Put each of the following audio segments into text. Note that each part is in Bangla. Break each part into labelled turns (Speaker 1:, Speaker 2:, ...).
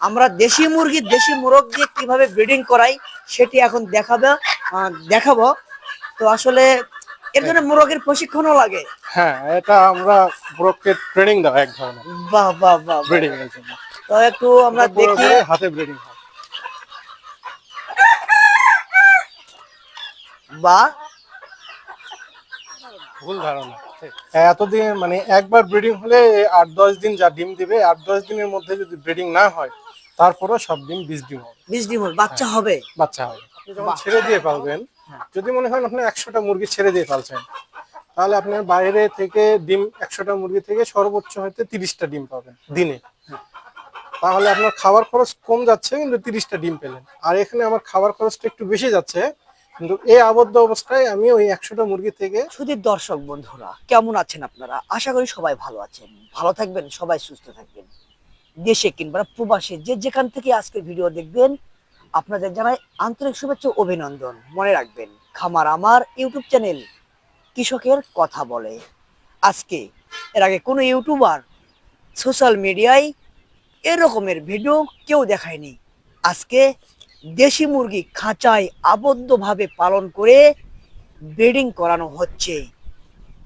Speaker 1: আমরা দেশি মুরগি দেশি মোরগ দিয়ে কীভাবে ব্রিডিং করাই সেটি এখন দেখাবো দেখাবো। তো আসলে এর জন্য মোরগের প্রশিক্ষণও লাগে।
Speaker 2: হ্যাঁ এটা আমরা ব্রোককে ট্রেনিং দেওয়া এক ধরনের
Speaker 1: বাহ বাহ বাহ বাহ।
Speaker 2: ব্রিডিং এর জন্য।
Speaker 1: তো একটু আমরা দেখি।
Speaker 2: হাতে ব্রিডিং হয়।
Speaker 1: বা
Speaker 2: ভুল ধারণা। এতদিন মানে একবার ব্রিডিং হলে আট দশ দিন যা ডিম দিবে আট দশ দিনের মধ্যে যদি ব্রিডিং না হয় তারপরও সব ডিম বিষ ডিম হবে।
Speaker 1: বিশ ডিম বাচ্চা হবে?
Speaker 2: বাচ্চা হবে। আপনি যখন ছেড়ে দিয়ে পালবেন যদি মনে হয় আপনি একশোটা মুরগি ছেড়ে দিয়ে পালছেন তাহলে আপনার বাইরে থেকে ডিম একশোটা মুরগি থেকে সর্বোচ্চ হয়তো তিরিশটা ডিম পাবেন দিনে। তাহলে আপনার খাবার খরচ কম যাচ্ছে কিন্তু তিরিশটা ডিম পেলেন। আর এখানে আমার খাবার খরচটা একটু বেশি যাচ্ছে কিন্তু এই আবদ্ধ অবস্থায় আমি ওই একশোটা মুরগি থেকে
Speaker 1: শুধু দর্শক বন্ধুরা কেমন আছেন আপনারা? আশা করি সবাই ভালো আছেন। ভালো থাকবেন সবাই সুস্থ থাকবেন। দেশে কিংবা প্রবাসে যে যেখান থেকে আজকের ভিডিও দেখবেন, আপনাদের জানাই আন্তরিক শুভেচ্ছা অভিনন্দন। মনে রাখবেন, খামার আমার ইউটিউব চ্যানেল, কৃষকের কথা বলে। আজকে এর আগে কোনো ইউটিউবার সোশ্যাল মিডিয়ায় এরকমের ভিডিও কেউ দেখায়নি। আজকে দেশি মুরগি খাঁচায় আবদ্ধভাবে পালন করে ব্রিডিং করানো হচ্ছে।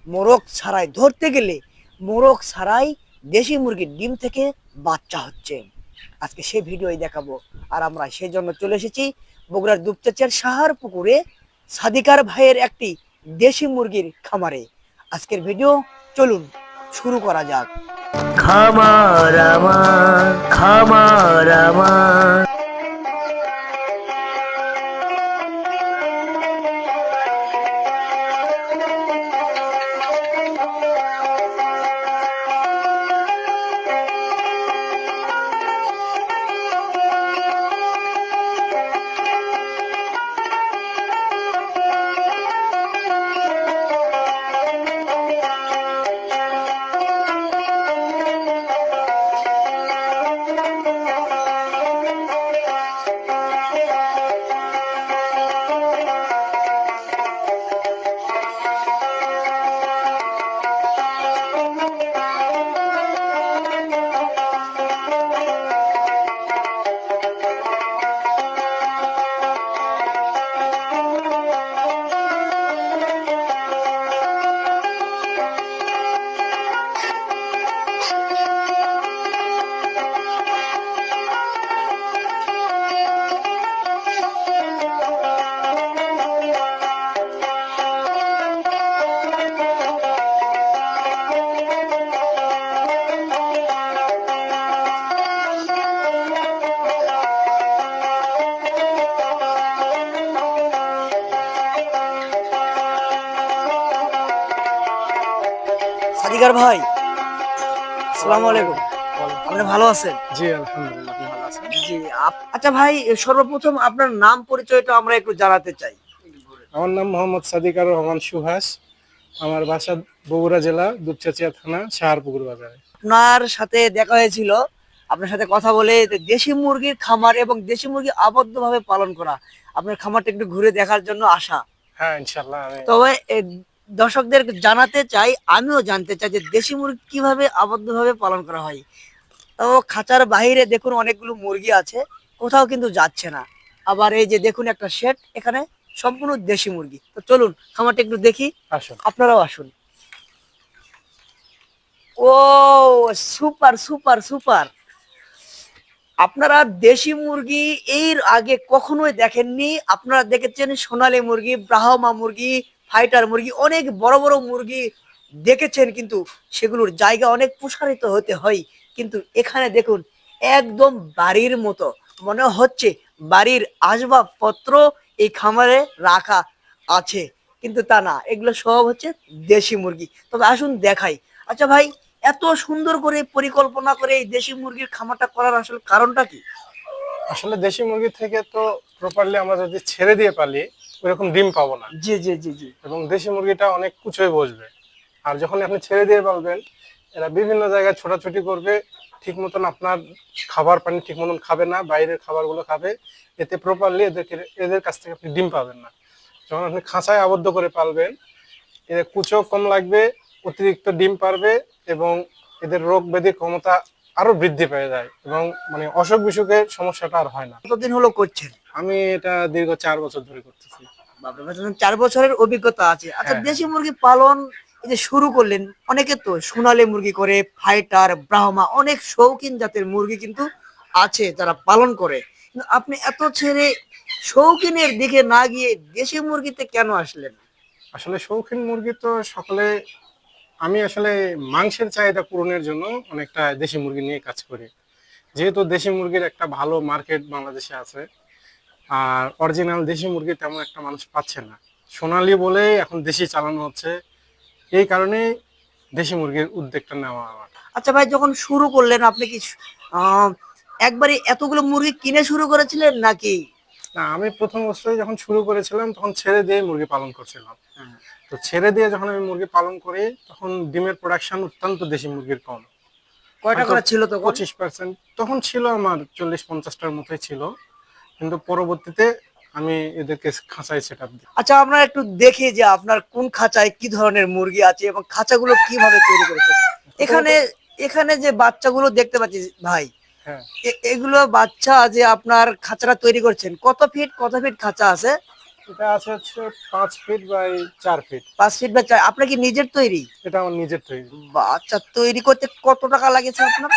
Speaker 1: মোরগ ছাড়াই ধরতে গেলে মোরগ ছাড়াই দেশি মুরগির ডিম থেকে বাচ্চা হচ্ছে। আজকে সেই ভিডিওই দেখাবো। আর আমরা সেই জন্য চলে এসেছি বগুড়ার দুপচাচার সাহার পুকুরে সাদিকার ভাইয়ের একটি দেশি মুরগির খামারে। আজকের ভিডিও চলুন, শুরু করা যাক। খামার আমার খামার আমার। সাদিকার ভাই। আসসালামু আলাইকুম। আপনি ভালো আছেন?
Speaker 2: জি আলহামদুলিল্লাহ আপনি ভালো আছেন?
Speaker 1: জি আচ্ছা ভাই সর্বপ্রথম আপনার নাম পরিচয়টা আমরা একটু জানাতে চাই।
Speaker 2: আমার নাম মোহাম্মদ সাদিকার রহমান সুহাস আমার বাসা বগুড়া জেলা দুপচাচিয়া থানা সাহারপুকুর বাজারে।
Speaker 1: আপনার সাথে দেখা হয়েছিল। আপনার সাথে কথা বলে দেশি মুরগির খামার এবং দেশি মুরগি আবদ্ধভাবে পালন করা। আপনার খামারটা একটু ঘুরে দেখার জন্য আসা
Speaker 2: হ্যাঁ ইনশাল্লাহ
Speaker 1: তবে দর্শকদের জানাতে চাই আমিও জানতে চাই যে দেশি মুরগি কীভাবে আবদ্ধভাবে পালন করা হয়। তো খাঁচার বাইরে দেখুন অনেকগুলো মুরগি আছে কোথাও কিন্তু যাচ্ছে না। আবার এই যে দেখুন একটা শেড এখানে সম্পূর্ণ দেশি মুরগি। তো চলুন খামারটা একটু দেখি।
Speaker 2: আসুন।
Speaker 1: আপনারাও আসুন। ও সুপার সুপার সুপার আপনারা দেশি মুরগি এর আগে কখনোই দেখেননি? আপনারা দেখেছেন সোনালী মুরগি ব্রাহ্মা মুরগি ফাইটার মুরগি, অনেক বড় বড় মুরগি দেখেছেন কিন্তু সেগুলোর জায়গা অনেক প্রসারিত হতে হয়। কিন্তু এখানে দেখুন, একদম বাড়ির মতো। মনে হচ্ছে বাড়ির আসবাবপত্র এই খামারে রাখা আছে, কিন্তু তা না। এগুলো সব হচ্ছে দেশি মুরগি। তবে আসুন দেখাই। আচ্ছা ভাই, এত সুন্দর করে পরিকল্পনা করে এই দেশি মুরগির খামারটা করার আসলে কারণটা কি?
Speaker 2: আসলে দেশি মুরগি থেকে তো প্রপারলি আমরা যদি ছেড়ে দিয়ে পালি ওইরকম ডিম পাবো না।
Speaker 1: জি জি জি জি।
Speaker 2: এবং দেশি মুরগিটা অনেক কুচোয় বসবে। আর যখন আপনি ছেড়ে দিয়ে পালবেন এরা বিভিন্ন জায়গায় ছোটাছুটি করবে ঠিক মতন আপনার খাবার পানি ঠিক মতন খাবে না বাইরের খাবারগুলো খাবে এতে প্রপারলি এদেরকে এদের কাছ থেকে আপনি ডিম পাবেন না। যখন আপনি খাঁচায় আবদ্ধ করে পালবেন এদের কুচো কম লাগবে অতিরিক্ত ডিম পারবে এবং এদের রোগ ব্যাধি ক্ষমতা আরও বৃদ্ধি পেয়ে যায় এবং মানে অসুখ বিসুখের সমস্যাটা আর হয় না।
Speaker 1: কতদিন হলো করছেন?
Speaker 2: আমি এটা দীর্ঘ চার বছর ধরে করতেছি।
Speaker 1: চার বছরের অভিজ্ঞতা আছে। আচ্ছা
Speaker 2: হ্যাঁ।
Speaker 1: দেশি মুরগি পালন এই যে শুরু করলেন অনেকে তো সোনালী মুরগি করে ফাইটার ব্রাহ্মা অনেক শৌখিন জাতের মুরগি কিন্তু আছে যারা পালন করে। কিন্তু আপনি এত ছেড়ে শৌখিনের দিকে না গিয়ে দেশি মুরগিতে কেন আসলেন?
Speaker 2: আসলে শৌখিন মুরগি তো সকলে আমি আসলে মাংসের চাহিদা পূরণের জন্য অনেকটা দেশি মুরগি নিয়ে কাজ করি। যেহেতু দেশি মুরগির একটা ভালো মার্কেট বাংলাদেশে আছে আর অরিজিনাল দেশি মুরগি তেমন একটা মানুষ পাচ্ছে না। সোনালি বলে এখন দেশি চালানো হচ্ছে। এই কারণে দেশি মুরগির উদ্যোগটা নেওয়া আমার
Speaker 1: আচ্ছা ভাই যখন শুরু করলেন আপনি কি একবারে এতগুলো মুরগি কিনে শুরু করেছিলেন নাকি?
Speaker 2: না আমি প্রথম অবস্থায় যখন শুরু করেছিলাম তখন ছেড়ে দিয়ে মুরগি পালন করছিলাম। তো ছেড়ে দিয়ে যখন আমি মুরগি পালন করি তখন ডিমের প্রোডাকশন অত্যন্ত দেশি মুরগির কম।
Speaker 1: কয়টা করে ছিল তো
Speaker 2: পঁচিশ পার্সেন্ট তখন ছিল আমার চল্লিশ পঞ্চাশটার মতোই ছিল। কিন্তু পরবর্তীতে আমি এদেরকে খাঁচাই সেট আপ দিই।
Speaker 1: আচ্ছা আমরা একটু দেখি যে আপনার কোন খাঁচায় কি ধরনের মুরগি আছে এবং খাঁচাগুলো কীভাবে তৈরি করেছে এখানে এখানে যে বাচ্চাগুলো দেখতে পাচ্ছি ভাই
Speaker 2: হ্যাঁ।
Speaker 1: এগুলো বাচ্চা যে আপনার খাঁচাটা তৈরি করছেন কত ফিট কত ফিট খাঁচা আছে?
Speaker 2: এটা আছে হচ্ছে পাঁচ ফিট বাই চার ফিট
Speaker 1: পাঁচ ফিট বা চার আপনার কি নিজের তৈরি?
Speaker 2: এটা আমার নিজের তৈরি।
Speaker 1: বাচ্চা তৈরি করতে কত টাকা লাগেছে আপনার?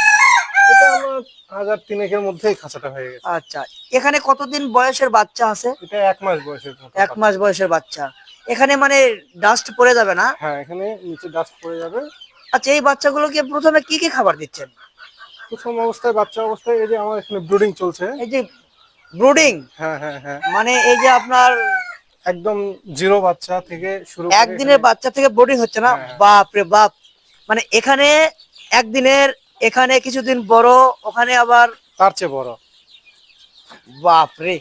Speaker 2: এটা আমার হাজার তিনেকের মধ্যেই খাঁচাটা হয়ে গেছে।
Speaker 1: আচ্ছা এখানে কতদিন বয়সের বাচ্চা আছে?
Speaker 2: এটা এক মাস বয়সের
Speaker 1: এক মাস বয়সের বাচ্চা। এখানে মানে ডাস্ট পড়ে যাবে না?
Speaker 2: হ্যাঁ এখানে নিচে ডাস্ট পড়ে যাবে।
Speaker 1: আচ্ছা এই বাচ্চাগুলোকে প্রথমে কি কি খাবার দিচ্ছেন?
Speaker 2: প্রথম অবস্থায় বাচ্চা অবস্থায় এই যে আমার এখানে ব্রুডিং চলছে।
Speaker 1: এই যে ব্রুডিং
Speaker 2: হ্যাঁ হ্যাঁ হ্যাঁ।
Speaker 1: মানে এই যে আপনার
Speaker 2: একদম জিরো বাচ্চা থেকে শুরু
Speaker 1: একদিনের বাচ্চা থেকে বোর্ডিং হচ্ছে না?
Speaker 2: হ্যাঁ।
Speaker 1: বাপ রে বাপ! মানে এখানে একদিনের এখানে কিছুদিন বড় ওখানে আবার
Speaker 2: তার চেয়ে বড়।
Speaker 1: বাপ রে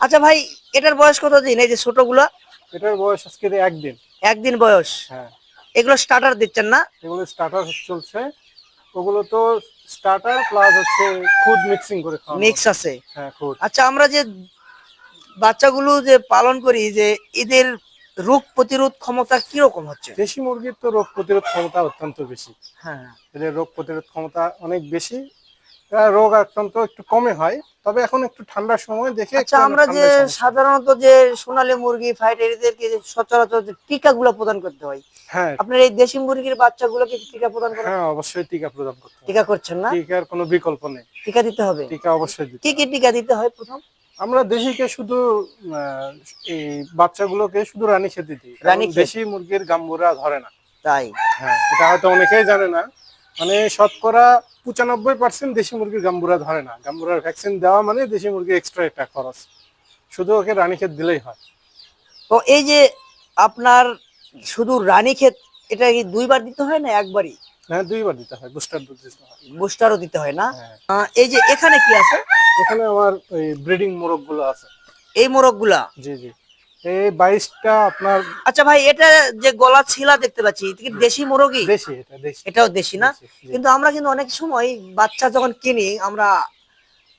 Speaker 1: আচ্ছা ভাই এটার বয়স কতদিন? এই যে ছোটগুলা?
Speaker 2: এটার বয়স আজকে একদিন।
Speaker 1: একদিন বয়স?
Speaker 2: হ্যাঁ।
Speaker 1: এগুলো স্টার্টার দিচ্ছেন না?
Speaker 2: এগুলো স্টার্টার চলছে। ওগুলো তো স্টার্টার প্লাস হচ্ছে খুদ মিক্সিং করে খাওয়া
Speaker 1: মিক্স আছে?
Speaker 2: হ্যাঁ খুদ।
Speaker 1: আচ্ছা আমরা যে বাচ্চাগুলো যে পালন করি যে এদের রোগ প্রতিরোধ ক্ষমতা কীরকম হচ্ছে?
Speaker 2: দেশি মুরগির তো রোগ প্রতিরোধ ক্ষমতা অত্যন্ত বেশি।
Speaker 1: হ্যাঁ।
Speaker 2: এদের রোগ প্রতিরোধ ক্ষমতা অনেক বেশি। রোগ আক্রান্ত একটু কমে হয় তবে এখন একটু ঠান্ডার সময় দেখে
Speaker 1: আচ্ছা আমরা যে সাধারণত যে সোনালী মুরগি ফাইট এদেরকে যে সচরাচর যে টিকাগুলো প্রদান করতে হয়
Speaker 2: হ্যাঁ।
Speaker 1: আপনার এই দেশি মুরগির বাচ্চাগুলোকে কি টিকা প্রদান করেন
Speaker 2: হ্যাঁ অবশ্যই টিকা প্রদান করতে
Speaker 1: টিকা করছেন না?
Speaker 2: টিকার কোনো বিকল্প নেই।
Speaker 1: টিকা দিতে হবে?
Speaker 2: টিকা অবশ্যই দিতে
Speaker 1: কি কি টিকা দিতে হয় প্রথম?
Speaker 2: আমরা দেশিকে শুধু এই বাচ্চাগুলোকে শুধু রানী খেতে দিই।
Speaker 1: রানীক্ষেত।
Speaker 2: দেশি মুরগির গাম্বুরা ধরে না।
Speaker 1: তাই?
Speaker 2: হ্যাঁ এটা হয়তো অনেকেই জানে না। মানে শতকরা পঁচানব্বই পার্সেন্ট দেশি মুরগির গাম্বুরা ধরে না। গাম্বুরার ভ্যাকসিন দেওয়া মানে দেশি মুরগির এক্সট্রা একটা খরচ। শুধু ওকে রানীক্ষেত দিলেই হয়।
Speaker 1: তো এই যে আপনার শুধু রানী ক্ষেত এটা কি দুইবার দিতে হয় না একবারই?
Speaker 2: হ্যাঁ দুইবার দিতে হয় বুস্টার দিতে হয়।
Speaker 1: বুস্টারও দিতে হয় না?
Speaker 2: হ্যাঁ।
Speaker 1: এই যে এখানে কি আছে?
Speaker 2: এখানে আমার ওই ব্রিডিং মোরগগুলো আছে।
Speaker 1: এই মোরগগুলা?
Speaker 2: জি জি। এই আপনার
Speaker 1: আচ্ছা ভাই এটা যে গলা ছিলা দেখতে পাচ্ছি এটা কি দেশি মোরগই?
Speaker 2: দেশি এটা দেশি।
Speaker 1: এটাও দেশি না? কিন্তু আমরা কিন্তু অনেক সময় বাচ্চা যখন কিনি আমরা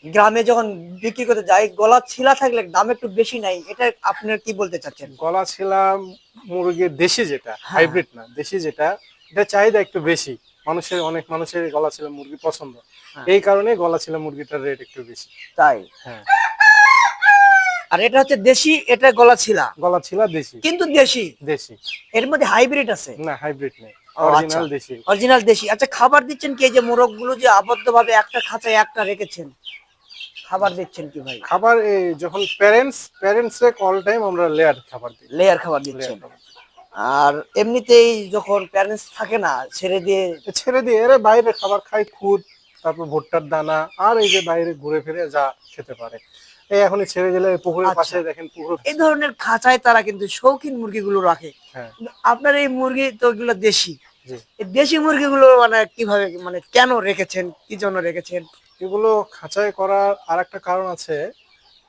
Speaker 1: গ্রামে যখন বিক্রি করতে যাই গলা ছিলা থাকলে দাম একটু বেশি নাই এটা আপনার কি বলতে চাচ্ছেন?
Speaker 2: গলা ছিলাম মুরগির দেশি যেটা
Speaker 1: হ্যাঁ।
Speaker 2: হাইব্রিড না দেশি যেটা এটা চাহিদা একটু বেশি। মানুষের অনেক মানুষের গলা ছিলা মুরগি পছন্দ।
Speaker 1: হ্যাঁ।
Speaker 2: এই কারণে গলা ছিলা মুরগিটার রেট একটু বেশি।
Speaker 1: তাই?
Speaker 2: হ্যাঁ।
Speaker 1: আর এটা হচ্ছে দেশি এটা গলা ছিলা?
Speaker 2: গলা ছিলা দেশি।
Speaker 1: কিন্তু দেশি?
Speaker 2: দেশি।
Speaker 1: এর মধ্যে হাইব্রিড আছে?
Speaker 2: না হাইব্রিড নেই। অরিজিনাল
Speaker 1: আচ্ছা।
Speaker 2: দেশি।
Speaker 1: অরিজিনাল দেশি। আচ্ছা খাবার দিচ্ছেন কি এই যে মোরগগুলো যে আবদ্ধ ভাবে একটা খাঁচায় একটা রেখেছেন? খাবার দিচ্ছেন কি ভাই?
Speaker 2: খাবার যখন প্যারেন্টস প্যারেন্টস অল টাইম আমরা লেয়ার খাবার দিই।
Speaker 1: লেয়ার খাবার দিচ্ছেন। আর এমনিতেই যখন প্যারেন্টস থাকে না ছেড়ে দিয়ে
Speaker 2: ছেড়ে দিয়ে এরা বাইরে খাবার খায় খুদ তারপর ভুট্টার দানা আর এই যে বাইরে ঘুরে ফিরে যা খেতে পারে। এই এখনই ছেড়ে দিলে পুকুরের
Speaker 1: আচ্ছা।
Speaker 2: পাশে দেখেন পুকুর।
Speaker 1: এই ধরনের খাঁচায় তারা কিন্তু শৌখিন মুরগিগুলো রাখে।
Speaker 2: হ্যাঁ।
Speaker 1: আপনার এই মুরগি তো এগুলো দেশি। এই দেশি মুরগিগুলো মানে কীভাবে মানে কেন রেখেছেন? কি জন্য রেখেছেন?
Speaker 2: এগুলো খাঁচায় করার আর একটা কারণ আছে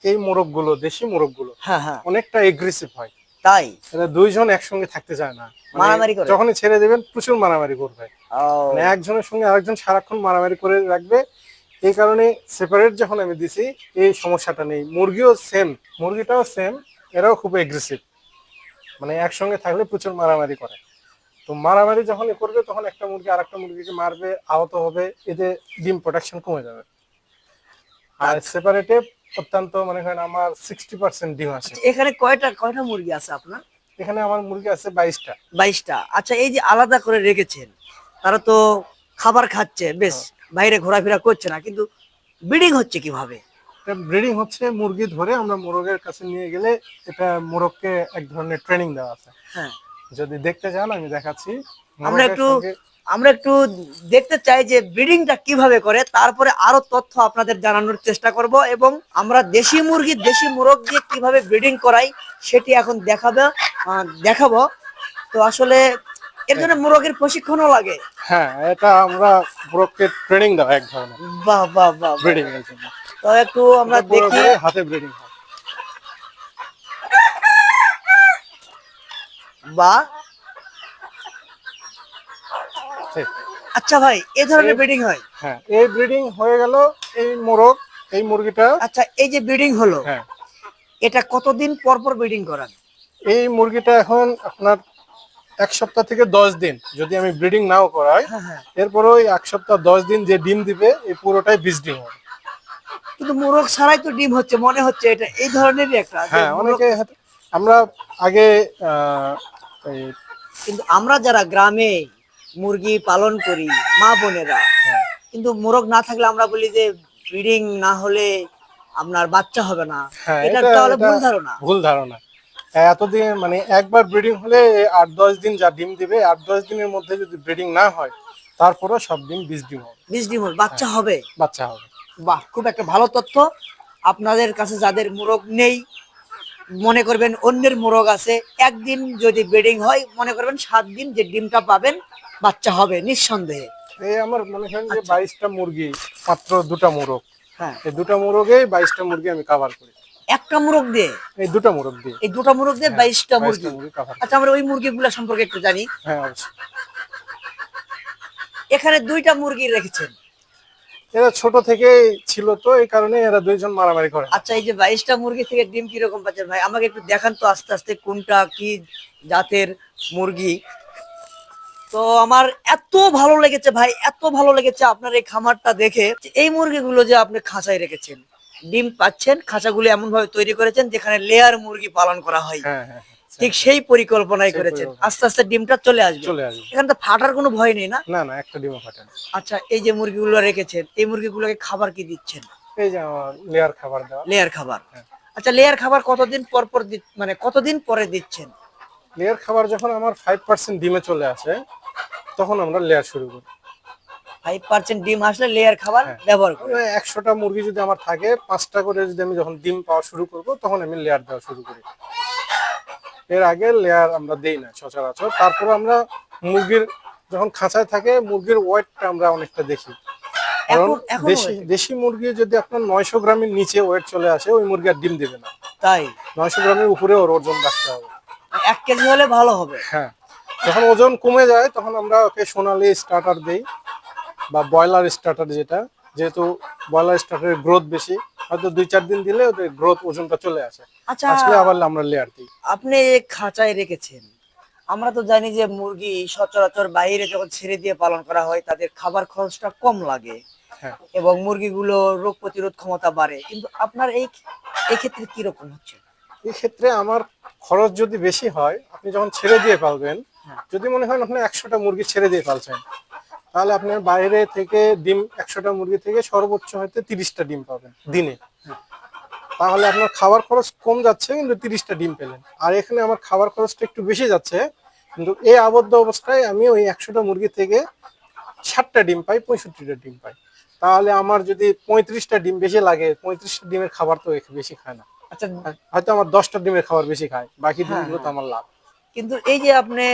Speaker 2: এই মোরগগুলো দেশি মোরগগুলো
Speaker 1: হ্যাঁ হ্যাঁ।
Speaker 2: অনেকটা এগ্রেসিভ হয়।
Speaker 1: তাই?
Speaker 2: দুইজন একসঙ্গে থাকতে চায় না। মানে
Speaker 1: মারামারি করে?
Speaker 2: যখনই ছেড়ে দেবেন প্রচুর মারামারি করবে। মানে একজনের সঙ্গে আরেকজন সারাক্ষণ মারামারি করে রাখবে। এই কারণে সেপারেট যখন আমি দিছি এই সমস্যাটা নেই। মুরগিও সেম মুরগিটাও সেম এরাও খুব এগ্রেসিভ মানে একসঙ্গে থাকলে প্রচুর মারামারি করে। তো তো মারামারি যখন এ করবে তখন একটা মুরগি আর একটা মুরগিকে মারবে আহত হবে এতে ডিম প্রোডাকশন কমে যাবে। আর সেপারেটে অত্যন্ত মনে করেন আমার সিক্সটি পার্সেন্ট ডিম আছে।
Speaker 1: এখানে কয়টা কয়টা মুরগি আছে আপনার?
Speaker 2: এখানে আমার মুরগি আছে বাইশটা।
Speaker 1: বাইশটা। আচ্ছা এই যে আলাদা করে রেখেছেন তারা তো খাবার খাচ্ছে বেশ বাইরে ঘোরাফেরা করছে না কিন্তু ব্রিডিং হচ্ছে কীভাবে?
Speaker 2: ব্রিডিং হচ্ছে মুরগি ধরে আমরা মোরগের কাছে নিয়ে গেলে এটা মোরগকে এক ধরনের ট্রেনিং দেওয়া আছে।
Speaker 1: হ্যাঁ।
Speaker 2: যদি দেখতে চান আমি দেখাচ্ছি।
Speaker 1: আমরা একটু আমরা একটু দেখতে চাই যে ব্রিডিংটা কীভাবে করে তারপরে আরও তথ্য আপনাদের জানানোর চেষ্টা করব এবং আমরা দেশি মুরগি দেশি মোরগ দিয়ে কীভাবে ব্রিডিং করাই সেটি এখন দেখাবে দেখাবো। তো আসলে এর জন্য মোরগের প্রশিক্ষণও লাগে।
Speaker 2: হ্যাঁ এটা আমরা মোরগকে ট্রেনিং দেওয়া এক ধরনের।
Speaker 1: বাহ বাহ বাহ বাহ।
Speaker 2: ব্রিডিং এর জন্য।
Speaker 1: তো একটু আমরা দেখি।
Speaker 2: হাতে ব্রিডিং হয়।
Speaker 1: বা
Speaker 2: ঠিক।
Speaker 1: আচ্ছা ভাই এ ধরনের ব্রিডিং হয়?
Speaker 2: হ্যাঁ এই ব্রিডিং হয়ে গেল এই মোরগ এই মুরগিটা।
Speaker 1: আচ্ছা এই যে ব্রিডিং হলো
Speaker 2: হ্যাঁ।
Speaker 1: এটা কতদিন পর পর ব্রিডিং করান?
Speaker 2: এই মুরগিটা এখন আপনার এক সপ্তাহ থেকে দশ দিন যদি আমি ব্রিডিং নাও করাই
Speaker 1: হ্যাঁ হ্যাঁ।
Speaker 2: এরপরে ওই এক সপ্তাহ দশ দিন যে ডিম দিবে এই পুরোটাই বিষ ডিম হবে।
Speaker 1: কিন্তু মোরগ ছাড়াই তো ডিম হচ্ছে মনে হচ্ছে এটা এই ধরনেরই একটা
Speaker 2: হ্যাঁ অনেকে আমরা আগে
Speaker 1: কিন্তু আমরা যারা গ্রামে মুরগি পালন করি মা বোনেরা।
Speaker 2: হ্যাঁ,
Speaker 1: কিন্তু মোরগ না থাকলে আমরা বলি যে ব্রিডিং না হলে আপনার বাচ্চা হবে না।
Speaker 2: হ্যাঁ,
Speaker 1: এটা তাহলে ভুল ধারণা।
Speaker 2: ভুল ধারণা। এতদিন মানে একবার ব্রিডিং হলে আট দশ দিন যা ডিম দিবে আট দশ দিনের মধ্যে যদি ব্রিডিং না হয় তারপরও সব ডিম বিষ ডিম হবে।
Speaker 1: বিশ ডিম হল, বাচ্চা হবে।
Speaker 2: বাচ্চা হবে।
Speaker 1: বাহ খুব একটা ভালো তথ্য। আপনাদের কাছে যাদের মোরগ নেই মনে করবেন অন্যের মোরগ আছে একদিন যদি ব্রিডিং হয় মনে করবেন সাত দিন যে ডিমটা পাবেন বাচ্চা হবে নিঃসন্দেহে।
Speaker 2: এই আমার মনে করেন যে
Speaker 1: আচ্ছা।
Speaker 2: বাইশটা মুরগি মাত্র দুটা মোরগ।
Speaker 1: হ্যাঁ।
Speaker 2: এই দুটা মোরগেই বাইশটা মুরগি আমি কাভার করি।
Speaker 1: একটা মোরগ দিয়ে?
Speaker 2: এই দুটা মোরগ দিয়ে।
Speaker 1: এই দুটো মোরগ দিয়ে বাইশটা মুরগি।
Speaker 2: মুরগি
Speaker 1: আচ্ছা আমরা ওই মুরগিগুলো সম্পর্কে একটু জানি।
Speaker 2: হ্যাঁ
Speaker 1: এখানে দুইটা মুরগি রেখেছেন।
Speaker 2: এরা ছোট থেকে ছিল তো এই কারণে এরা দুইজন মারামারি করে।
Speaker 1: আচ্ছা এই যে বাইশটা মুরগি থেকে ডিম কীরকম পাচ্ছেন ভাই? আমাকে একটু দেখান তো আস্তে আস্তে কোনটা কি জাতের মুরগি? তো আমার এত ভালো লেগেছে ভাই এত ভালো লেগেছে আপনার এই খামারটা দেখে এই মুরগিগুলো যে আপনি খাঁচায় রেখেছেন। ডিম পাচ্ছেন খাঁচাগুলো এমন ভাবে তৈরি করেছেন যেখানে লেয়ার মুরগি পালন করা হয়।
Speaker 2: হ্যাঁ হ্যাঁ হ্যাঁ।
Speaker 1: ঠিক সেই পরিকল্পনাই করেছেন। আস্তে আস্তে ডিমটা চলে আসবে।
Speaker 2: চলে আসবে।
Speaker 1: এখানে তো ফাটার কোনো ভয় নেই না?
Speaker 2: না না একটা ডিমও ফাটে না।
Speaker 1: আচ্ছা এই যে মুরগিগুলো রেখেছেন এই মুরগিগুলোকে খাবার কি দিচ্ছেন?
Speaker 2: এই যে আমার লেয়ার খাবার দেওয়া।
Speaker 1: লেয়ার খাবার। আচ্ছা লেয়ার খাবার কতদিন পর পর মানে কতদিন পরে দিচ্ছেন?
Speaker 2: লেয়ার খাবার যখন আমার ফাইভ পার্সেন্ট ডিমে চলে আসে তখন আমরা লেয়ার শুরু করি।
Speaker 1: ফাইভ পার্সেন্ট ডিম আসলে লেয়ার খাবার
Speaker 2: হ্যাঁ।
Speaker 1: ব্যবহার করি।
Speaker 2: একশোটা মুরগি যদি আমার থাকে পাঁচটা করে যদি আমি যখন ডিম পাওয়া শুরু করব তখন আমি লেয়ার দেওয়া শুরু করি। এর আগে লেয়ার আমরা দেই না সচরাচর। তারপর আমরা মুরগির যখন খাঁচায় থাকে মুরগির ওয়েটটা আমরা অনেকটা দেখি। কারণ দেশি দেশি মুরগি যদি আপনার নয়শো গ্রামের নিচে ওয়েট চলে আসে ওই মুরগি আর ডিম দেবে না।
Speaker 1: তাই?
Speaker 2: নয়শো গ্রামের উপরে ওর ওজন রাখতে হবে।
Speaker 1: এক কেজি হলে ভালো হবে।
Speaker 2: হ্যাঁ। যখন ওজন কমে যায় তখন আমরা ওকে সোনালি স্টার্টার দিই বা ব্রয়লার স্টার্টার যেটা। যেহেতু ব্রয়লার স্টার্টারের গ্রোথ বেশি হয়তো দুই চার দিন দিলে ওদের গ্রোথ ওজনটা চলে আসে।
Speaker 1: আচ্ছা
Speaker 2: আসলে আবার আমরা লেয়ার দিই।
Speaker 1: আপনি খাঁচায় রেখেছেন। আমরা তো জানি যে মুরগি সচরাচর বাইরে যখন ছেড়ে দিয়ে পালন করা হয় তাদের খাবার খরচটা কম লাগে
Speaker 2: হ্যাঁ।
Speaker 1: এবং মুরগিগুলো রোগ প্রতিরোধ ক্ষমতা বাড়ে। কিন্তু আপনার এই এই ক্ষেত্রে কি রকম হচ্ছে?
Speaker 2: এই ক্ষেত্রে আমার খরচ যদি বেশি হয় আপনি যখন ছেড়ে দিয়ে পালবেন। যদি মনে হয় আপনি একশোটা মুরগি ছেড়ে দিয়ে পালছেন তাহলে আপনার বাইরে থেকে ডিম একশোটা মুরগি থেকে সর্বোচ্চ হয়তো তিরিশটা ডিম পাবেন দিনে। তাহলে আপনার খাবার খরচ কম যাচ্ছে কিন্তু তিরিশটা ডিম পেলেন। আর এখানে আমার খাবার খরচটা একটু বেশি যাচ্ছে কিন্তু এই আবদ্ধ অবস্থায় আমি ওই একশোটা মুরগি থেকে ষাটটা ডিম পাই পঁয়ষট্টিটা ডিম পাই। তাহলে আমার যদি পঁয়ত্রিশটা ডিম বেশি লাগে পঁয়ত্রিশটা ডিমের খাবার তো বেশি খায় না।
Speaker 1: আচ্ছা।
Speaker 2: হয়তো আমার দশটা ডিমের খাবার বেশি খায় বাকি
Speaker 1: হ্যাঁ,
Speaker 2: ডিমগুলো তো
Speaker 1: হ্যাঁ।
Speaker 2: আমার লাভ।
Speaker 1: কিন্তু এই যে আপনি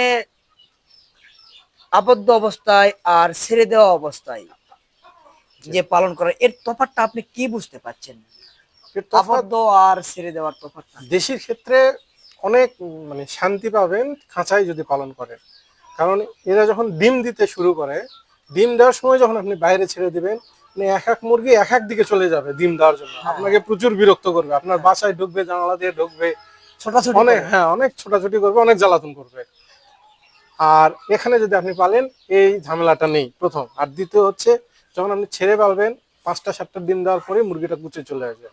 Speaker 1: আবদ্ধ অবস্থায় আর ছেড়ে দেওয়া অবস্থায় যে পালন করা এর তফাৎটা আপনি কি বুঝতে পারছেন?
Speaker 2: তফাৎ
Speaker 1: আবদ্ধ আর ছেড়ে দেওয়ার তফাৎটা?
Speaker 2: দেশির ক্ষেত্রে অনেক মানে শান্তি পাবেন খাঁচায় যদি পালন করেন। কারণ এরা যখন ডিম দিতে শুরু করে ডিম দেওয়ার সময় যখন আপনি বাইরে ছেড়ে দিবেন মানে এক এক মুরগি এক এক দিকে চলে যাবে ডিম দেওয়ার জন্য।
Speaker 1: হ্যাঁ।
Speaker 2: আপনাকে প্রচুর বিরক্ত করবে। আপনার বাসায় ঢুকবে জানালা দিয়ে ঢুকবে
Speaker 1: ছোটাছুটি
Speaker 2: অনেক হ্যাঁ অনেক ছোটাছুটি করবে অনেক জ্বালাতন করবে। আর এখানে যদি আপনি পালেন এই ঝামেলাটা নেই প্রথম। আর দ্বিতীয় হচ্ছে যখন আপনি ছেড়ে পালবেন পাঁচটা সাতটা ডিম দেওয়ার পরে মুরগিটা কুচে চলে আসবে।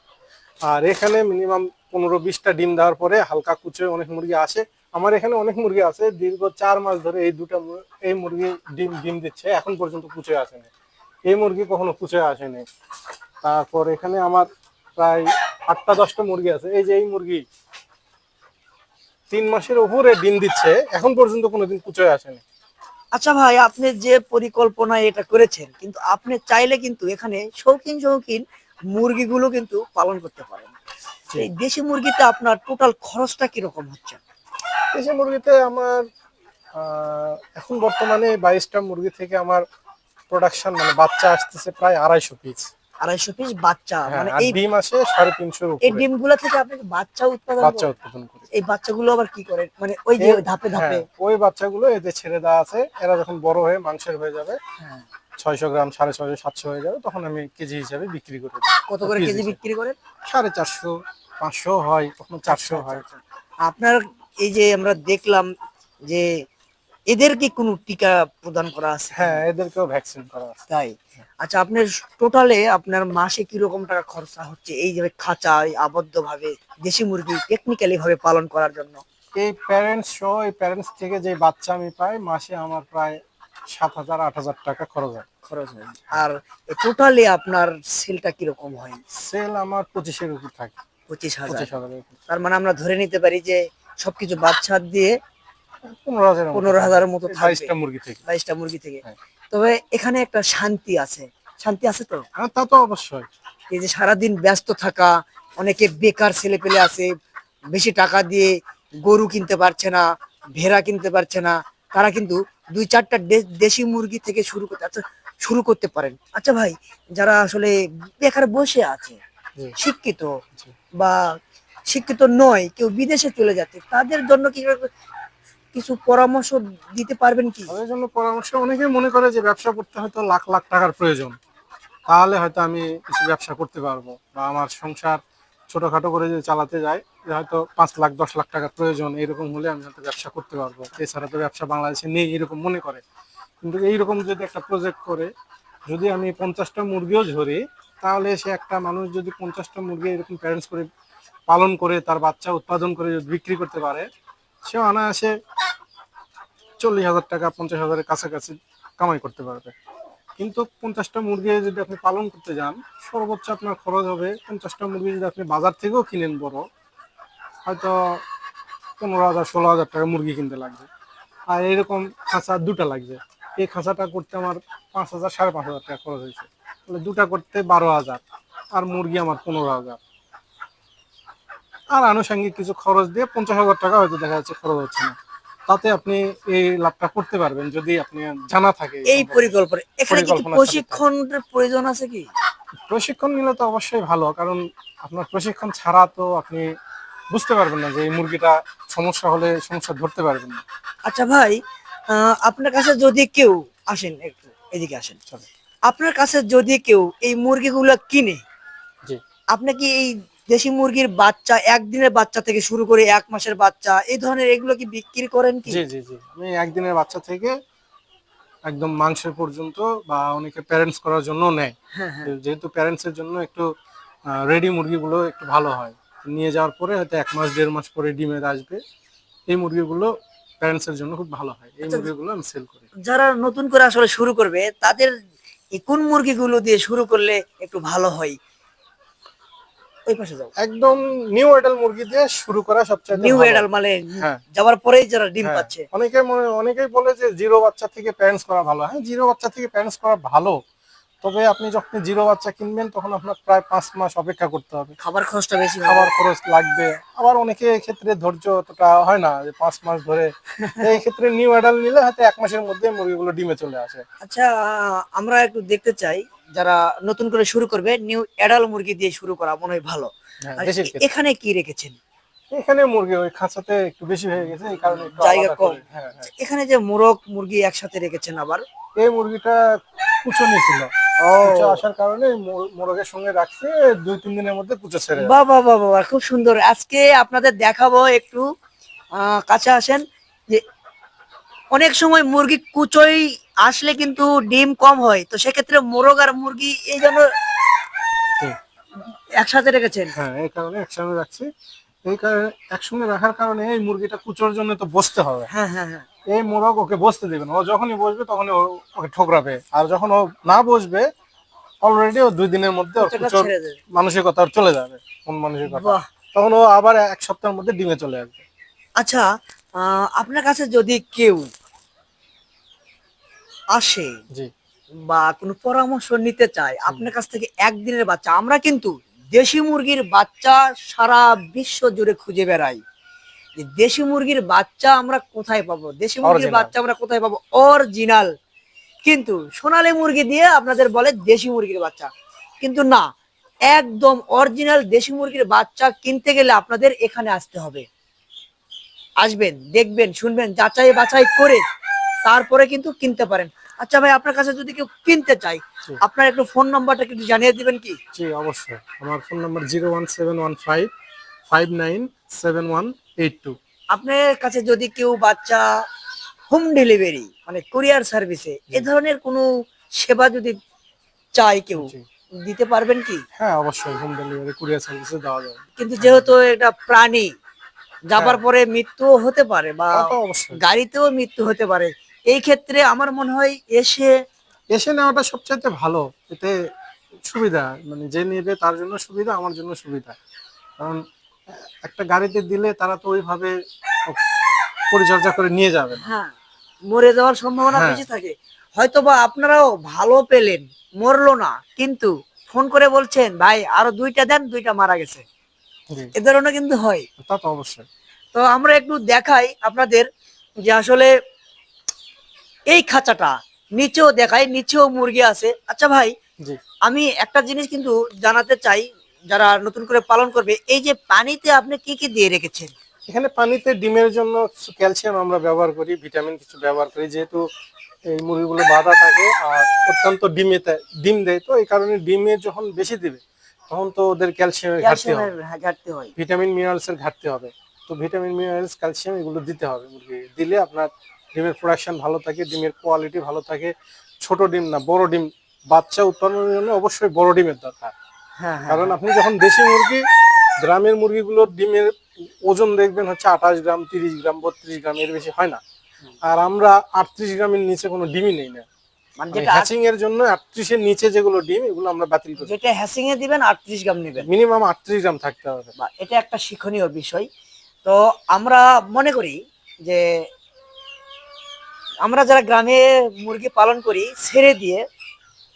Speaker 2: আর এখানে মিনিমাম পনেরো বিশটা ডিম দেওয়ার পরে হালকা কুচে অনেক মুরগি আসে। আমার এখানে অনেক মুরগি আছে দীর্ঘ চার মাস ধরে এই দুটা এই মুরগি ডিম ডিম দিচ্ছে এখন পর্যন্ত কুচে আসেনি। এই মুরগি কখনো কুচে আসেনি। তারপর এখানে আমার প্রায় আটটা দশটা মুরগি আছে। এই যে এই মুরগি তিন মাসের উপরে ডিম দিচ্ছে এখন পর্যন্ত কোনোদিন কুচে আসেনি।
Speaker 1: আচ্ছা ভাই আপনি যে পরিকল্পনা এটা করেছেন কিন্তু আপনি চাইলে কিন্তু এখানে শৌখিন শৌখিন মুরগিগুলো কিন্তু পালন করতে পারেন। এই দেশি মুরগিতে আপনার টোটাল খরচটা কীরকম হচ্ছে?
Speaker 2: দেশি মুরগিতে আমার এখন বর্তমানে বাইশটা মুরগি থেকে আমার প্রোডাকশন মানে বাচ্চা আসতেছে প্রায় আড়াইশো পিস
Speaker 1: আড়াইশো পিস বাচ্চা মানে এই
Speaker 2: ডিম আসে সাড়ে তিনশোর
Speaker 1: এই ডিমগুলো থেকে আপনি বাচ্চা উৎপাদন
Speaker 2: বাচ্চা উৎপাদন করি।
Speaker 1: এই বাচ্চাগুলো আবার কি করে মানে ওই যে ধাপে ধাপে
Speaker 2: হ্যাঁ, ওই বাচ্চাগুলো এতে ছেড়ে দেওয়া আছে এরা যখন বড় হয়ে মাংসের হয়ে যাবে
Speaker 1: হ্যাঁ।
Speaker 2: ছয়শো গ্রাম সাড়ে ছয়শো সাতশো হয়ে যাবে তখন আমি কেজি হিসাবে বিক্রি করে
Speaker 1: কত করে কেজি বিক্রি করেন?
Speaker 2: সাড়ে চারশো পাঁচশো হয় কখনো চারশো হয়।
Speaker 1: আচ্ছা, আচ্ছা। আপনার এই যে আমরা দেখলাম যে এদের কি কোনো টিকা প্রদান করা আছে?
Speaker 2: হ্যাঁ এদেরকেও ভ্যাকসিন করা আছে।
Speaker 1: তাই? আচ্ছা আপনার টোটালে আপনার মাসে কি রকম টাকা খরচা হচ্ছে? এই যে খাঁচায় আবদ্ধ ভাবে দেশি মুরগি টেকনিক্যালি ভাবে পালন করার জন্য।
Speaker 2: এই প্যারেন্টস সহ এই প্যারেন্টস থেকে যে বাচ্চা আমি পাই মাসে আমার প্রায় সাত হাজার আট হাজার টাকা খরচ হয়।
Speaker 1: খরচ হয়। আর টোটালি আপনার সেলটা কীরকম হয়?
Speaker 2: সেল আমার পঁচিশের উপর থাকে।
Speaker 1: পঁচিশ হাজার। তার মানে আমরা ধরে নিতে পারি যে সবকিছু বাচ্চা দিয়ে
Speaker 2: পনেরো হাজার
Speaker 1: হাজারের মতো
Speaker 2: বাইশটা মুরগি থেকে।
Speaker 1: বাইশটা মুরগি থেকে।
Speaker 2: হ্যাঁ।
Speaker 1: তবে এখানে একটা শান্তি আছে। শান্তি আছে তো?
Speaker 2: হ্যাঁ তা তো অবশ্যই।
Speaker 1: এই যে সারাদিন ব্যস্ত থাকা অনেকে বেকার ছেলে পেলে আছে বেশি টাকা দিয়ে গরু কিনতে পারছে না ভেড়া কিনতে পারছে না তারা কিন্তু দুই চারটা দেশি মুরগি থেকে শুরু করতে আচ্ছা শুরু করতে পারেন। আচ্ছা ভাই যারা আসলে বেকার বসে আছে শিক্ষিত বা শিক্ষিত নয় কেউ বিদেশে চলে যাচ্ছে তাদের জন্য কি কিছু পরামর্শ দিতে পারবেন কি?
Speaker 2: তাদের জন্য পরামর্শ অনেকে মনে করে যে ব্যবসা করতে হয়তো লাখ লাখ টাকার প্রয়োজন। তাহলে হয়তো আমি কিছু ব্যবসা করতে পারব। বা আমার সংসার ছোটখাটো করে যদি চালাতে যাই হয়তো পাঁচ লাখ, দশ লাখ টাকার প্রয়োজন, এরকম হলে আমি হয়তো ব্যবসা করতে পারব। এছাড়া তো ব্যবসা বাংলাদেশে নেই, এরকম মনে করে। কিন্তু এইরকম যদি একটা প্রজেক্ট করে, যদি আমি পঞ্চাশটা মুরগিও ধরি, তাহলে সে একটা মানুষ যদি পঞ্চাশটা মুরগি এরকম প্যারেন্টস করে, পালন করে, তার বাচ্চা উৎপাদন করে যদি বিক্রি করতে পারে, সে অনায়াসে চল্লিশ হাজার টাকা, পঞ্চাশ হাজারের কাছাকাছি কামাই করতে পারবে। কিন্তু পঞ্চাশটা মুরগি যদি আপনি পালন করতে যান, সর্বোচ্চ আপনার খরচ হবে পঞ্চাশটা মুরগি যদি আপনি বাজার থেকেও কিনেন বড়, হয়তো পনেরো হাজার, ষোলো হাজার টাকা মুরগি কিনতে লাগবে। আর এরকম খাঁচা দুটা লাগবে। এই খাঁচাটা করতে আমার পাঁচ হাজার, সাড়ে পাঁচ হাজার টাকা খরচ হয়েছে। তাহলে দুটা করতে বারো হাজার, আর মুরগি আমার পনেরো হাজার। আর আনুষঙ্গিক কিছু খরচ দিয়ে পঞ্চাশ হাজার টাকা হয়তো দেখা যাচ্ছে খরচ হচ্ছে না। তাতে আপনি এই লাভটা করতে পারবেন যদি আপনি জানা থাকে
Speaker 1: এই পরিকল্পনা এখানে কি প্রশিক্ষণের প্রয়োজন আছে কি?
Speaker 2: প্রশিক্ষণ নিলে তো অবশ্যই ভালো কারণ আপনার প্রশিক্ষণ ছাড়া তো আপনি বুঝতে পারবেন না যে এই মুরগিটা সমস্যা হলে সমস্যা ধরতে পারবেন না।
Speaker 1: আচ্ছা ভাই আহ, আপনার কাছে যদি কেউ আসেন একটু এদিকে আসেন
Speaker 2: চলো।
Speaker 1: আপনার কাছে যদি কেউ এই মুরগিগুলো কিনে
Speaker 2: জি।
Speaker 1: আপনি কি এই দেশি মুরগির বাচ্চা একদিনের বাচ্চা থেকে শুরু করে এক মাসের বাচ্চা এই ধরনের এগুলো কি বিক্রি করেন কি?
Speaker 2: জি জি জি। আমি একদিনের বাচ্চা থেকে একদম মাংসের পর্যন্ত বা অনেকে প্যারেন্টস করার জন্য নেয়।
Speaker 1: হ্যাঁ হ্যাঁ।
Speaker 2: যেহেতু প্যারেন্টস এর জন্য একটু রেডি মুরগিগুলো একটু ভালো হয়। নিয়ে যাওয়ার পরে হয়তো এক মাস দেড় মাস পরে ডিমের আসবে। এই মুরগিগুলো প্যারেন্টস এর জন্য খুব ভালো হয়। এই
Speaker 1: আচ্ছা।
Speaker 2: মুরগিগুলো আমি সেল করি।
Speaker 1: যারা নতুন করে আসলে শুরু করবে তাদের কোন মুরগিগুলো দিয়ে শুরু করলে একটু ভালো হয়? ওই পাশে যাও।
Speaker 2: একদম নিউ এডাল মুরগি দিয়ে শুরু করা সবচেয়ে
Speaker 1: নিউ এডাল মানে
Speaker 2: হ্যাঁ।
Speaker 1: যাওয়ার পরেই যারা ডিম
Speaker 2: হ্যাঁ,
Speaker 1: পাচ্ছে।
Speaker 2: অনেকে মনে অনেকেই বলে যে জিরো বাচ্চা থেকে প্যারেন্টস করা ভালো। হ্যাঁ জিরো বাচ্চা থেকে প্যারেন্টস করা ভালো। তবে আপনি যখন জিরো বাচ্চা কিনবেন তখন আপনার প্রায় পাঁচ মাস অপেক্ষা করতে হবে।
Speaker 1: খাবার খরচটা বেশি
Speaker 2: খাবার খরচ লাগবে। আবার অনেকে ক্ষেত্রে ধৈর্য অতটা হয় না যে পাঁচ মাস ধরে। এই ক্ষেত্রে নিউ অ্যাডাল নিলে হয়তো এক মাসের মধ্যে মুরগিগুলো ডিমে চলে আসে।
Speaker 1: আচ্ছা আমরা একটু দেখতে চাই। যারা নতুন করে শুরু করবে নিউ এডাল মুরগি দিয়ে শুরু করা মনে হয় ভালো।
Speaker 2: হ্যাঁ।
Speaker 1: এখানে কি রেখেছেন?
Speaker 2: এখানে মুরগি ওই খাঁচাতে একটু বেশি হয়ে গেছে এই কারণে
Speaker 1: জায়গা কম।
Speaker 2: হ্যাঁ হ্যাঁ।
Speaker 1: এখানে যে মোরগ মুরগি একসাথে রেখেছেন আবার?
Speaker 2: এই মুরগিটা কুচো নিয়েছিল
Speaker 1: ও।
Speaker 2: কুচো আসার কারণে মোর- মোরগের সঙ্গে রাখছে দুই তিন দিনের মধ্যে কুচো ছেড়ে।
Speaker 1: বাহ বাহ বাহ বাহ, খুব সুন্দর। আজকে আপনাদের দেখাবো একটু কাছে আসেন যে অনেক সময় মুরগি কুচোই আসলে কিন্তু ডিম কম হয় তো সেক্ষেত্রে মোরগ আর মুরগি এই জন্য একসাথে রেখেছেন?
Speaker 2: হ্যাঁ এই কারণে একসঙ্গে রাখছি। এই কারণে একসঙ্গে রাখার কারণে এই মুরগিটা কুচোর জন্য তো বসতে হবে।
Speaker 1: হ্যাঁ হ্যাঁ হ্যাঁ।
Speaker 2: এই মোরগ ওকে বসতে দেবেন ও যখনই বসবে তখনই ওকে ঠোকরাবে। আর যখন ও না বসবে অলরেডি ও দুই দিনের মধ্যে কুচোর। মানসিকতা চলে যাবে কোন মানসিকতা। তখন ও আবার এক সপ্তাহের মধ্যে ডিমে চলে আসবে।
Speaker 1: আচ্ছা আপনার কাছে যদি কেউ আসে বা কোনো পরামর্শ নিতে চায় আপনার কাছ থেকে একদিনের বাচ্চা আমরা কিন্তু দেশি মুরগির বাচ্চা সারা বিশ্ব জুড়ে খুঁজে বেড়াই। যে দেশি মুরগির বাচ্চা আমরা কোথায় পাবো? দেশি মুরগির বাচ্চা আমরা কোথায় পাবো? অরিজিনাল কিন্তু সোনালী মুরগি দিয়ে আপনাদের বলে দেশি মুরগির বাচ্চা। কিন্তু না একদম অরিজিনাল দেশি মুরগির বাচ্চা কিনতে গেলে আপনাদের এখানে আসতে হবে। আসবেন দেখবেন শুনবেন যাচাই বাছাই করে তারপরে কিন্তু কিনতে পারেন। আচ্ছা ভাই আপনার কাছে যদি কেউ কিনতে চায়
Speaker 2: জি।
Speaker 1: আপনার একটু ফোন নাম্বারটা একটু জানিয়ে দিবেন কি?
Speaker 2: জি অবশ্যই। আমার phone number zero one seven one five five nine seven one eight two.
Speaker 1: আপনার কাছে যদি কেউ বাচ্চা হোম ডেলিভারি মানে কুরিয়ার সার্ভিসে এ ধরনের কোনো সেবা যদি চায় কেউ দিতে পারবেন কি?
Speaker 2: হ্যাঁ অবশ্যই হোম ডেলিভারি কুরিয়ার সার্ভিসে দেওয়া যাবে।
Speaker 1: কিন্তু যেহেতু এটা প্রাণী যাবার পরে মৃত্যু হতে পারে বা
Speaker 2: অবশ্যই।
Speaker 1: গাড়িতেও মৃত্যু হতে পারে এই ক্ষেত্রে আমার মনে হয় এসে
Speaker 2: এসে নেওয়াটা সবচাইতে ভালো। এতে সুবিধা মানে যে নেবে তার জন্য সুবিধা আমার জন্য সুবিধা। কারণ একটা গাড়িতে দিলে তারা তো ওইভাবে পরিচর্যা করে নিয়ে যাবে
Speaker 1: হ্যাঁ মরে যাওয়ার সম্ভাবনা
Speaker 2: হ্যাঁ।
Speaker 1: বেশি থাকে। হয়তো বা আপনারাও ভালো পেলেন মরলো না কিন্তু ফোন করে বলছেন ভাই আরও দুইটা দেন দুইটা মারা গেছে। এ ধরনের কিন্তু হয়।
Speaker 2: তা তো অবশ্যই।
Speaker 1: তো আমরা একটু দেখাই আপনাদের যে আসলে এই খাঁচাটা নিচেও দেখায় নিচেও মুরগি আছে। আচ্ছা ভাই আমি একটা জিনিস কিন্তু জানাতে চাই যারা নতুন করে পালন করবে এই যে পানিতে আপনি কি কি দিয়ে রেখেছেন?
Speaker 2: এখানে পানিতে ডিমের জন্য কিছু ক্যালসিয়াম আমরা ব্যবহার করি ভিটামিন কিছু ব্যবহার করি যেহেতু এই মুরগিগুলো বাঁধা থাকে আর অত্যন্ত ডিমে ডিম দেয় তো এই কারণে ডিমে যখন বেশি দিবে তখন তো ওদের ক্যালসিয়ামের ঘাটতি হবে। ভিটামিন মিনারেলস এর ঘাটতি হবে তো ভিটামিন মিনারেলস ক্যালসিয়াম এগুলো দিতে হবে মুরগি দিলে আপনার ডিমের প্রোডাকশন ভালো থাকে ডিমের কোয়ালিটি ভালো থাকে। ছোট ডিম না বড় ডিম বাচ্চা উৎপাদনের জন্য অবশ্যই বড় ডিমের দরকার।
Speaker 1: হ্যাঁ হ্যাঁ।
Speaker 2: কারণ আপনি যখন দেশি মুরগি গ্রামের মুরগিগুলোর ডিমের ওজন দেখবেন হচ্ছে আঠাশ গ্রাম তিরিশ গ্রাম বত্রিশ গ্রাম এর বেশি হয় না। আর আমরা আটত্রিশ গ্রামের নিচে কোনো ডিমই নেই না।
Speaker 1: মানে
Speaker 2: হ্যাচিং এর জন্য আটত্রিশের নিচে যেগুলো ডিম এগুলো আমরা বাতিল করি।
Speaker 1: যেটা হ্যাসিং এ দিবেন আটত্রিশ গ্রাম নেবেন।
Speaker 2: মিনিমাম আটত্রিশ গ্রাম থাকতে হবে।
Speaker 1: এটা একটা শিক্ষণীয় বিষয়। তো আমরা মনে করি যে আমরা যারা গ্রামে মুরগি পালন করি ছেড়ে দিয়ে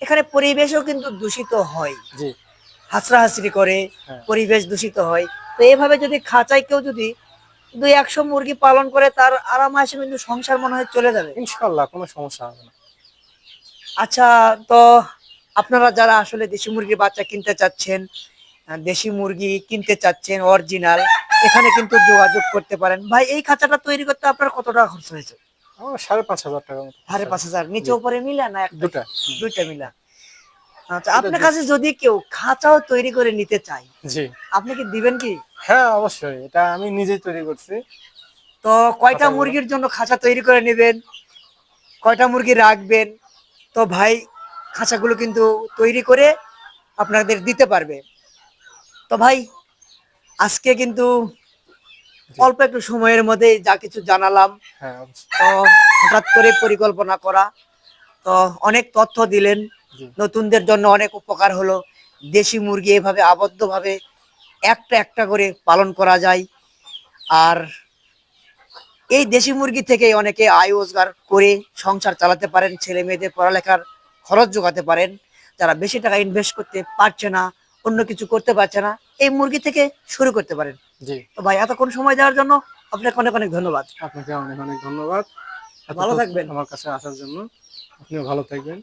Speaker 1: এখানে পরিবেশও কিন্তু দূষিত হয়।
Speaker 2: জি।
Speaker 1: হাসরা হাসরি করে
Speaker 2: হ্যাঁ।
Speaker 1: পরিবেশ দূষিত হয়। তো এভাবে যদি খাঁচায় কেউ যদি দুই একশো মুরগি পালন করে তার আরাম আসে কিন্তু সংসার মনে হয় চলে যাবে।
Speaker 2: ইনশাল্লাহ কোনো সমস্যা হবে না।
Speaker 1: আচ্ছা তো আপনারা যারা আসলে দেশি মুরগির বাচ্চা কিনতে চাচ্ছেন দেশি মুরগি কিনতে চাচ্ছেন অরিজিনাল এখানে কিন্তু যোগাযোগ করতে পারেন। ভাই এই খাঁচাটা তৈরি করতে আপনার কত টাকা খরচ হয়েছে?
Speaker 2: সাড়ে পাঁচ হাজার টাকা মতো।
Speaker 1: সাড়ে পাঁচ হাজার। নিচে উপরে মিলা না
Speaker 2: দুটা।
Speaker 1: দুইটা মিলা। আচ্ছা আপনার কাছে যদি কেউ খাঁচাও তৈরি করে নিতে চায়
Speaker 2: জি।
Speaker 1: আপনি কি দিবেন কি?
Speaker 2: হ্যাঁ অবশ্যই। এটা আমি নিজেই তৈরি করছি।
Speaker 1: তো কয়টা মুরগির জন্য খাঁচা তৈরি করে নেবেন? কয়টা মুরগি রাখবেন? তো ভাই খাঁচাগুলো কিন্তু তৈরি করে আপনাদের দিতে পারবে। তো ভাই আজকে কিন্তু অল্প একটু সময়ের মধ্যে যা কিছু জানালাম।
Speaker 2: হ্যাঁ
Speaker 1: তো হঠাৎ করে পরিকল্পনা করা। তো অনেক তথ্য দিলেন। নতুনদের জন্য অনেক উপকার হলো। দেশি মুরগি এভাবে আবদ্ধভাবে একটা একটা করে পালন করা যায়। আর এই দেশি মুরগি থেকে অনেকে আয় রোজগার করে সংসার চালাতে পারেন ছেলে মেয়েদের পড়ালেখার খরচ যোগাতে পারেন। যারা বেশি টাকা ইনভেস্ট করতে পারছে না অন্য কিছু করতে পারছে না এই মুরগি থেকে শুরু করতে পারেন।
Speaker 2: জি।
Speaker 1: তো ভাই এতক্ষণ সময় দেওয়ার জন্য আপনাকে অনেক অনেক ধন্যবাদ।
Speaker 2: আপনাকে অনেক অনেক ধন্যবাদ।
Speaker 1: ভালো থাকবেন।
Speaker 2: আমার কাছে আসার জন্য। আপনিও ভালো থাকবেন।